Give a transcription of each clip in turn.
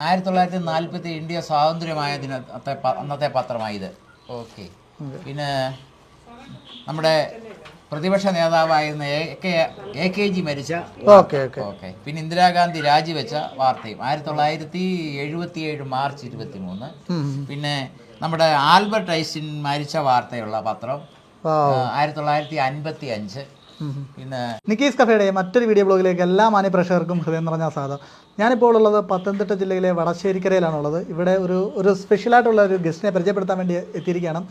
ആയിരത്തി തൊള്ളായിരത്തി നാൽപ്പത്തി ഇന്ത്യ സ്വാതന്ത്ര്യമായ ദിനത്തെ അന്നത്തെ പത്രമായി ഇത് ഓക്കെ. പിന്നെ നമ്മുടെ പ്രതിപക്ഷ നേതാവായിരുന്ന എ കെ ജി മരിച്ച ഓക്കെ പിന്നെ ഇന്ദിരാഗാന്ധി രാജിവെച്ച വാർത്തയും ആയിരത്തി തൊള്ളായിരത്തി എഴുപത്തി ഏഴ് മാർച്ച് ഇരുപത്തി മൂന്ന് പിന്നെ നമ്മുടെ ആൽബർട്ട് ഐസിൻ മരിച്ച വാർത്തയുള്ള പത്രം ആയിരത്തി തൊള്ളായിരത്തി അൻപത്തി അഞ്ച് പിന്നെ നിക്കീസ് കഫയുടെ മറ്റൊരു വീഡിയോ ബ്ലോഗിലേക്ക് എല്ലാ മാന്യ പ്രേക്ഷകർക്കും ഹൃദയം നിറഞ്ഞ സ്വാഗതം. ഞാനിപ്പോൾ ഉള്ളത് പത്തനംതിട്ട ജില്ലയിലെ വടശ്ശേരിക്കരയിലാണുള്ളത്. ഇവിടെ ഒരു ഒരു സ്പെഷ്യലായിട്ടുള്ള ഒരു ഗസ്റ്റിനെ പരിചയപ്പെടുത്താൻ വേണ്ടി എത്തിയിരിക്കുകയാണ്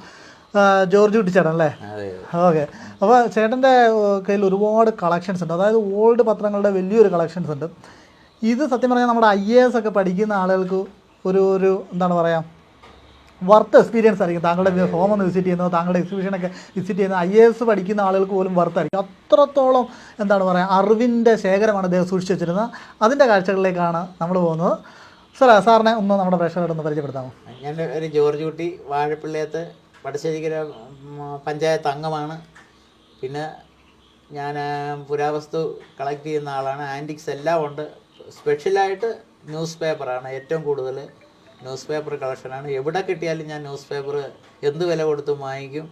ജോർജ് കുട്ടിച്ചേട്ടൻ അല്ലേ? ഓക്കെ. അപ്പോൾ ചേട്ടന്റെ കയ്യിൽ ഒരുപാട് കളക്ഷൻസ് ഉണ്ട്. അതായത് ഓൾഡ് പത്രങ്ങളുടെ വലിയൊരു കളക്ഷൻസ് ഉണ്ട്. ഇത് സത്യം പറഞ്ഞാൽ നമ്മുടെ ഐ എ എസ് ഒക്കെ പഠിക്കുന്ന ആളുകൾക്ക് ഒരു ഒരു എന്താണ് പറയുക വർത്ത് എക്സ്പീരിയൻസ് ആയിരിക്കും. താങ്കളുടെ ഹോം ഒന്ന് വിസിറ്റ് ചെയ്യുന്നത് താങ്കളുടെ എക്സിബിഷനൊക്കെ വിസിറ്റ് ചെയ്യുന്ന ഐ എ എസ് പഠിക്കുന്ന ആളുകൾക്ക് പോലും വർത്തായിരിക്കും അത്രത്തോളം എന്താണ് പറയുക അറിവിന്റെ ശേഖരമാണ് അദ്ദേഹം സൂക്ഷിച്ചു വെച്ചിരുന്നത്. അതിന്റെ കാഴ്ചകളിലേക്കാണ് നമ്മൾ പോകുന്നത്. സാർ സാറിനെ ഒന്ന് നമ്മുടെ പ്രേക്ഷകരോട് ഒന്ന് പരിചയപ്പെടുത്താമോ? ഞാൻ ഒരു ജോർജ് കുട്ടി വാഴപ്പിള്ളിയത്ത് വടശ്ശേരിക്കര പഞ്ചായത്ത് അംഗമാണ്. പിന്നെ ഞാൻ പുരാവസ്തു കളക്ട് ചെയ്യുന്ന ആളാണ്. ആന്റിക്സ് എല്ലാം ഉണ്ട്. സ്പെഷ്യലായിട്ട് ന്യൂസ് പേപ്പറാണ് ഏറ്റവും കൂടുതൽ ന്യൂസ് പേപ്പർ കളക്ഷനാണ്. എവിടെ കിട്ടിയാലും ഞാൻ ന്യൂസ് പേപ്പർ എന്ത് വില കൊടുത്തും വാങ്ങിക്കും.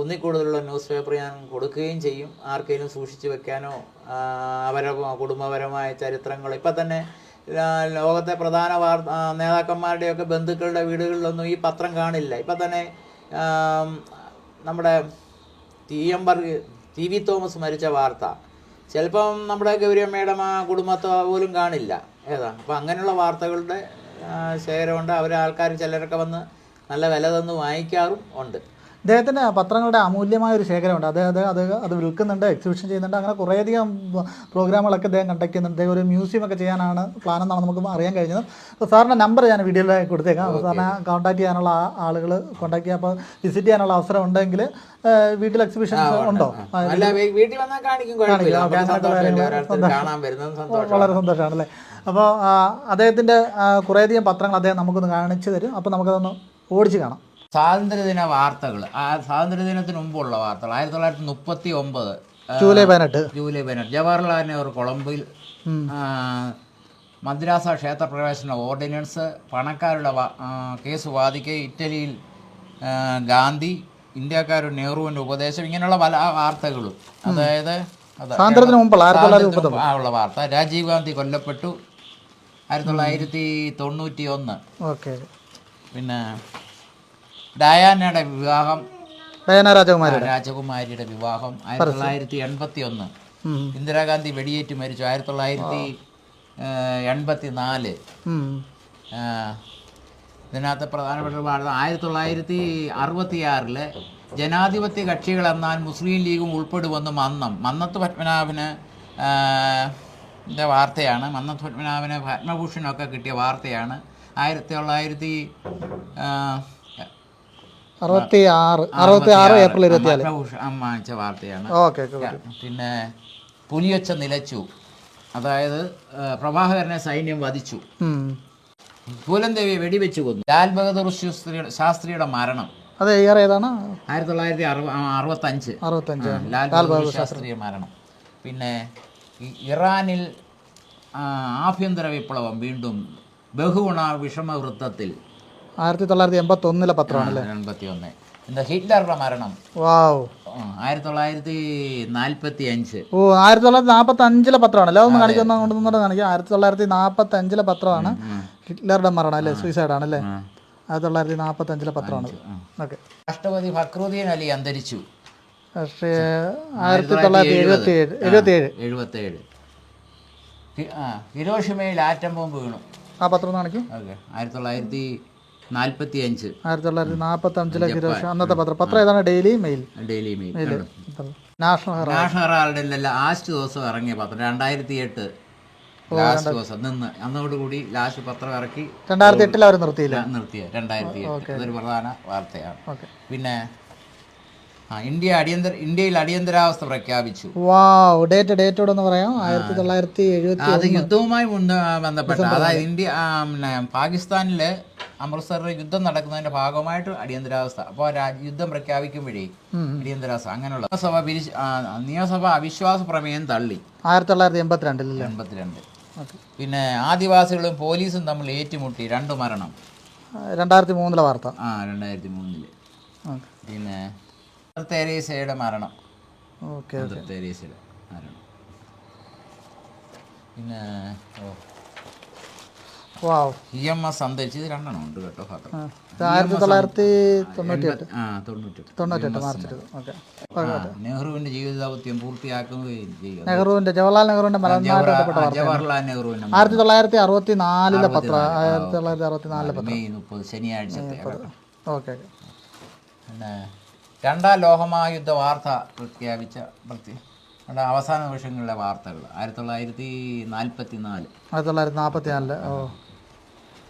ഒന്നിൽ കൂടുതലുള്ള ന്യൂസ് പേപ്പർ ഞാൻ കൊടുക്കുകയും ചെയ്യും. ആർക്കെങ്കിലും സൂക്ഷിച്ചു വെക്കാനോ അവരെ കുടുംബപരമായ ചരിത്രങ്ങൾ ഇപ്പം തന്നെ ലോകത്തെ പ്രധാന വാർ നേതാക്കന്മാരുടെയൊക്കെ ബന്ധുക്കളുടെ വീടുകളിലൊന്നും ഈ പത്രം കാണില്ല. ഇപ്പം തന്നെ നമ്മുടെ ടി എം ബർഗ് ടി വി തോമസ് മരിച്ച വാർത്ത. ചിലപ്പം നമ്മുടെ ഗൗരിയമ്മയുടെ കുടുംബത്തെ പോലും കാണില്ല. ഏതാ അപ്പം അങ്ങനെയുള്ള വാർത്തകളുടെ ശേഖരമുണ്ട് അവരെ ആൾക്കാർ ചിലരൊക്കെ വന്ന് നല്ല വില തന്ന് വാങ്ങിക്കാറും ഉണ്ട്. അദ്ദേഹത്തിന് പത്രങ്ങളുടെ അമൂല്യമായ ഒരു ശേഖരമുണ്ട്. അദ്ദേഹം അത് അത് വിൽക്കുന്നുണ്ട് എക്സിബിഷൻ ചെയ്യുന്നുണ്ട് അങ്ങനെ കുറേയധികം പ്രോഗ്രാമുകളൊക്കെ അദ്ദേഹം കണ്ടക്ട് ചെയ്യുന്നുണ്ട്. അദ്ദേഹം ഒരു മ്യൂസിയം ഒക്കെ ചെയ്യാനാണ് പ്ലാൻ എന്നാണ് നമുക്ക് അറിയാൻ കഴിഞ്ഞത്. അപ്പോൾ സാറിന്റെ നമ്പർ ഞാൻ വീഡിയോയിൽ കൊടുത്തേക്കാം. അപ്പോൾ സാറിനെ കോൺടാക്ട് ചെയ്യാനുള്ള ആളുകൾ കോൺടാക്ട് ചെയ്യാം. അപ്പോൾ വിസിറ്റ് ചെയ്യാനുള്ള അവസരം ഉണ്ടെങ്കിൽ വീട്ടിൽ എക്സിബിഷൻസ് ഉണ്ടോ. വീട്ടിൽ വന്നാൽ കാണിക്കും വളരെ സന്തോഷമാണ് അല്ലേ അപ്പോൾ അദ്ദേഹത്തിന്റെ കുറേയധികം പത്രങ്ങൾ അദ്ദേഹം നമുക്കൊന്ന് കാണിച്ചു തരും. അപ്പോൾ നമുക്കതൊന്ന് ഓടിച്ച് കാണാം. സ്വാതന്ത്ര്യദിന വാർത്തകൾ. ആ സ്വാതന്ത്ര്യദിനത്തിന് മുമ്പുള്ള വാർത്തകൾ. ആയിരത്തി തൊള്ളായിരത്തി മുപ്പത്തി ഒമ്പത് ജൂലൈ പതിനെട്ട്. ജൂലൈ പതിനെട്ട്. ജവഹർലാൽ നെഹ്റു കൊളംബിൽ മദ്രാസ ക്ഷേത്ര പ്രവേശന ഓർഡിനൻസ് പണക്കാരുടെ കേസ് വാദിക്കെ. ഇറ്റലിയിൽ ഗാന്ധി ഇന്ത്യക്കാരുടെ നെഹ്റുവിന്റെ ഉപദേശം. ഇങ്ങനെയുള്ള പല വാർത്തകളും. അതായത് സ്വാതന്ത്ര്യത്തിന് മുമ്പുള്ള ഉള്ള വാർത്ത. രാജീവ് ഗാന്ധി കൊല്ലപ്പെട്ടു. ആയിരത്തി തൊള്ളായിരത്തി തൊണ്ണൂറ്റി ഒന്ന് ഓക്കെ. പിന്നെ ഡയാനയുടെ വിവാഹം ഡയാന രാജകുമാരി രാജകുമാരിയുടെ വിവാഹം ആയിരത്തി തൊള്ളായിരത്തി എൺപത്തി ഒന്ന്. ഇന്ദിരാഗാന്ധി വെടിയേറ്റ് മരിച്ചു. ആയിരത്തി തൊള്ളായിരത്തി എൺപത്തി നാല്. ഇതിനകത്ത് പ്രധാനപ്പെട്ട ഒരു ആയിരത്തി തൊള്ളായിരത്തി അറുപത്തി ആറിൽ ജനാധിപത്യ കക്ഷികൾ എന്നാൽ മുസ്ലിം ലീഗും ഉൾപ്പെടുമെന്ന് മന്നം. മന്നത്ത് പത്മനാഭന് വാർത്തയാണ്. മന്നത്ത് പത്മനാഭന് പത്മഭൂഷണൊക്കെ കിട്ടിയ വാർത്തയാണ്. ആയിരത്തി തൊള്ളായിരത്തി അറുപത്തി ആറ് അറുപത്തി ആറ് ഏപ്രിൽ ഇരുപത്തി നാല് പത്മഭൂഷൺ വാങ്ങിച്ച വാർത്തയാണ്. ഓക്കെ ഓക്കെ പിന്നെ പുലിയൊച്ച നിലച്ചു. അതായത് പ്രവാഹകരനെ പ്രഭാകരനെ സൈന്യം വധിച്ചു. ഉം. വെടിവെച്ചു കൊന്നു. ലാൽ ബഹദൂർ ശാസ്ത്രിയുടെ മരണം. അതെ ഇയർ ഏതാണ്? ആയിരത്തി തൊള്ളായിരത്തി അറുപ അഞ്ച് അറുപത്തഞ്ച്. ലാൽ ബഹദൂർ ശാസ്ത്രിയുടെ മരണം. പിന്നെ ഇറാനിൽ ആഭ്യന്തര വിപ്ലവം വീണ്ടും ബഹുഗുണ വിഷമവൃത്തത്തിൽ ആയിരത്തി തൊള്ളായിരത്തി എൺപത്തി ഒന്നിലെ പത്രമാണ് എൺപത്തി ഒന്ന് എന്താ ഹിറ്റ്ലറുടെ മരണം? വാവ്. ആയിരത്തി തൊള്ളായിരത്തി നാൽപ്പത്തി അഞ്ച് ഓ ആയിരത്തി തൊള്ളായിരത്തി നാൽപ്പത്തി അഞ്ചിലെ പത്രമാണ് അതൊന്ന് കാണിക്കുന്ന കൊണ്ട് നിന്നിട്ട് കാണിക്കാം. ആയിരത്തി തൊള്ളായിരത്തി നാൽപ്പത്തി അഞ്ചിലെ പത്രമാണ് ഹിറ്റ്ലറുടെ മരണം അല്ലേ സൂയിസൈഡ് ആണ് അല്ലേ ആയിരത്തി തൊള്ളായിരത്തി നാൽപ്പത്തി അഞ്ചിലെ പത്രമാണ് ഓക്കെ. രാഷ്ട്രപതി ഫക്രുദ്ദീൻ അലി അന്തരിച്ചു. പക്ഷേ ആയിരത്തി തൊള്ളായിരത്തി എഴുപത്തി ഏഴ് എഴുപത്തി ഏഴ് എഴുപത്തി ഏഴ് ഹിരോഷിമയിൽ ആറ്റം ബോംബ് വീണു. ആ പത്രം ഒന്ന് കാണിക്കും. ഓക്കെ. ആയിരത്തി തൊള്ളായിരത്തി നാൽപ്പത്തി അഞ്ച് ആയിരത്തി തൊള്ളായിരത്തി നാൽപ്പത്തി അഞ്ചിലെ ഹിരോഷി അന്നത്തെ പത്രം. പത്രം ഏതാണ്? Daily Mail Daily Mail National Herald National ഹെറാൾഡിന്റെ last ദിവസം ഇറങ്ങിയ പത്രം. രണ്ടായിരത്തി എട്ട് ലാസ്റ്റ് ദിവസം. നിന്ന് അന്നോടുകൂടി ലാസ്റ്റ് പത്രം ഇറക്കി. രണ്ടായിരത്തി എട്ടിൽ അവർ നിർത്തിയില്ല നിർത്തിയ രണ്ടായിരത്തി എട്ട് അതൊരു പ്രധാന വാർത്തയാണ്. പിന്നെ ഇന്ത്യ അടിയന്തര ഇന്ത്യയിൽ അടിയന്തരാവസ്ഥ പ്രഖ്യാപിച്ചു. വാവ് ഡേറ്റ് ഡേറ്റോട് ഒന്ന് പറയാം. ആയിരത്തി തൊള്ളായിരത്തി എഴുപത്തി അത് യുദ്ധവുമായി ബന്ധപ്പെട്ട അതായത് ഇന്ത്യ പാകിസ്ഥാനിൽ അമൃത്സറിൽ യുദ്ധം നടക്കുന്നതിന്റെ ഭാഗമായിട്ട് അടിയന്തരാവസ്ഥ. അപ്പോൾ യുദ്ധം പ്രഖ്യാപിക്കുമ്പോഴേ അടിയന്തരാവസ്ഥ. അങ്ങനെയുള്ള നിയമസഭ പിരിച്ച് നിയമസഭ അവിശ്വാസ പ്രമേയം തള്ളി. ആയിരത്തി തൊള്ളായിരത്തി എൺപത്തിരണ്ടിൽ എൺപത്തിരണ്ട് പിന്നെ ആദിവാസികളും പോലീസും തമ്മിൽ ഏറ്റുമുട്ടി രണ്ട് മരണം. രണ്ടായിരത്തി മൂന്നിലെ വാർത്ത. ആ രണ്ടായിരത്തി മൂന്നിൽ പിന്നെ തെരേസയുടെ മരണം. ഓക്കെ തെരേസയുടെ മരണം. പിന്നെ ഓ. ഇ എം എസ് അന്തരിച്ച് ഇത് രണ്ടെണ്ണം ഉണ്ട് കേട്ടോ പത്രം ആയിരത്തി തൊള്ളായിരത്തി മാർച്ച് ഓക്കെ. നെഹ്റുവിന്റെ ജീവിതദൗത്യം പൂർത്തിയാക്കുകയും ചെയ്യും നെഹ്റുവിന്റെ ജവഹർലാൽ നെഹ്റുവിന്റെ ബന്ധപ്പെട്ട ജവഹർലാൽ നെഹ്റുവിന്റെ ആയിരത്തി തൊള്ളായിരത്തി അറുപത്തി നാലിലെ പത്ര. ആയിരത്തി തൊള്ളായിരത്തി അറുപത്തി നാലിലെ പത്രം. മെയ് മുപ്പത് ശനിയാഴ്ചത്തെ കേട്ടോ. ഓക്കെ പിന്നെ രണ്ടാം ലോകമഹായുദ്ധ വാർത്ത പ്രഖ്യാപിച്ച പ്രത്യേക അവസാന നിമിഷങ്ങളിലെ വാർത്തകൾ. ആയിരത്തി തൊള്ളായിരത്തി നാൽപ്പത്തി നാല് ആയിരത്തി തൊള്ളായിരത്തി നാൽപ്പത്തി നാലിൽ ഓ.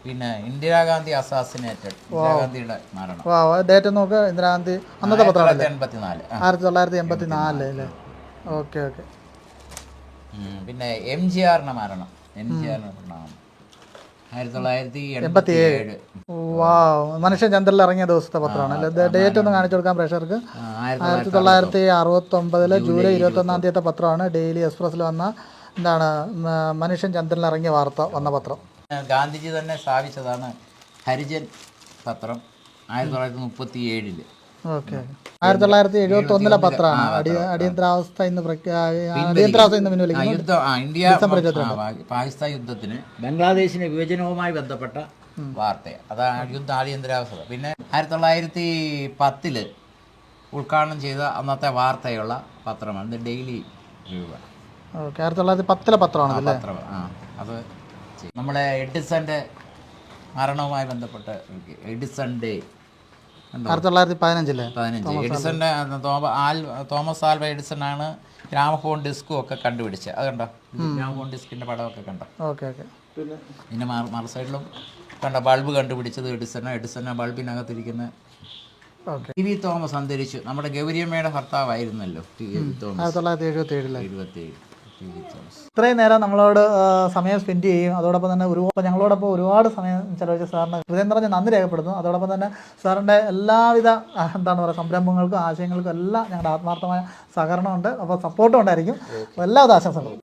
പിന്നെ ഇന്ദിരാഗാന്ധി അസാസിനേറ്റഡ്. ഇന്ദിരാഗാന്ധിയുടെ മരണം. വാ ഡേറ്റ് നോക്കുക ഇന്ദിരാഗാന്ധി അന്നത്തെ പത്രം ആയിരത്തി തൊള്ളായിരത്തി എൺപത്തി നാല് അല്ലേ ഓക്കെ ഓക്കെ. പിന്നെ എം ജി ആറിന്റെ മരണം. എം ജി ആറിന്റെ മരണം. മനുഷ്യൻ ചന്ദ്രനിൽ ഇറങ്ങിയ ദിവസത്തെ പത്രമാണ് അല്ലേ? ഡേറ്റ് ഒന്ന് കാണിച്ചു കൊടുക്കാൻ പ്രേക്ഷകർക്ക്. ആയിരത്തി ആയിരത്തി തൊള്ളായിരത്തി അറുപത്തി ഒമ്പതിലെ ജൂലൈ ഇരുപത്തി ഒന്നാം തീയതി പത്രമാണ്. ഡെയിലി എക്സ്പ്രസ്സിൽ വന്ന എന്താണ് മനുഷ്യൻ ചന്ദ്രനിൽ ഇറങ്ങിയ വാർത്ത വന്ന പത്രം. ഗാന്ധിജി തന്നെ സ്ഥാപിച്ചതാണ് ഹരിജൻ പത്രം ആയിരത്തി തൊള്ളായിരത്തി മുപ്പത്തി ഏഴിൽ ഓക്കെ ആയിരത്തി തൊള്ളായിരത്തി എഴുപത്തി ഒന്നിലെ പത്രമാണ് അടി അടിയന്തരാവസ്ഥ ഇന്ന് അടിയന്തരാവസ്ഥ ഇന്ന് ഇന്ത്യ പാകിസ്ഥാൻ യുദ്ധത്തിന് ബംഗ്ലാദേശിന്റെ വിഭജനവുമായി ബന്ധപ്പെട്ട വാർത്ത. അതാണ് യുദ്ധ അടിയന്തരാവസ്ഥ. പിന്നെ ആയിരത്തി തൊള്ളായിരത്തി പത്തിൽ ഉദ്ഘാടനം ചെയ്ത അന്നത്തെ വാർത്തയുള്ള പത്രമാണ് ഡെയിലി ഓക്കെ. ആയിരത്തി തൊള്ളായിരത്തി പത്തിലെ പത്രമാണ്. പത്രം ആ അത് നമ്മുടെ എഡിസന്റെ മരണവുമായി ബന്ധപ്പെട്ട് എഡിസൺ ഡേ? ആയിരത്തി തൊള്ളായിരത്തി പതിനഞ്ചിലെ പതിനഞ്ച്. എഡിസന്റെ തോമസ് ആൽവ എഡിസൺ ആണ് ഗ്രാമഫോൺ ഡിസ്കും ഒക്കെ കണ്ടുപിടിച്ചത്. അത് കണ്ടോ? ഗ്രാമഫോൺ ഡിസ്കിന്റെ പടമൊക്കെ കണ്ടോ? Okay okay. പിന്നെ? പിന്നെ മറു സൈഡിലും കണ്ട ബൾബ് കണ്ടുപിടിച്ചത് എഡിസൺ എഡിസൺ ബൾബിനകത്തിരിക്കുന്ന ഓക്കെ. ടി വി തോമസ് അന്തരിച്ചു. നമ്മുടെ ഗൗരിയമ്മയുടെ ഭർത്താവായിരുന്നല്ലോ ടി വി തോമസ്. ആയിരത്തി തൊള്ളായിരത്തി എഴുപത്തി ഏഴിലെ ഇത്രയും നേരം നമ്മളോട് സമയം സ്പെൻഡ് ചെയ്യും അതോടൊപ്പം തന്നെ ഒരുപാട് ഞങ്ങളോടൊപ്പം ഒരുപാട് സമയം ചെലവഴിച്ച സാറിന് ഹൃദയം നിറഞ്ഞ നന്ദി രേഖപ്പെടുത്തുന്നു. അതോടൊപ്പം തന്നെ സാറിന്റെ എല്ലാവിധ എന്താണ് പറയുക സംരംഭങ്ങൾക്കും ആശയങ്ങൾക്കും എല്ലാം ഞങ്ങളുടെ ആത്മാർത്ഥമായ സഹകരണമുണ്ട് അപ്പോൾ സപ്പോർട്ടും ഉണ്ടായിരിക്കും. എല്ലാവിധ ആശംസകളും.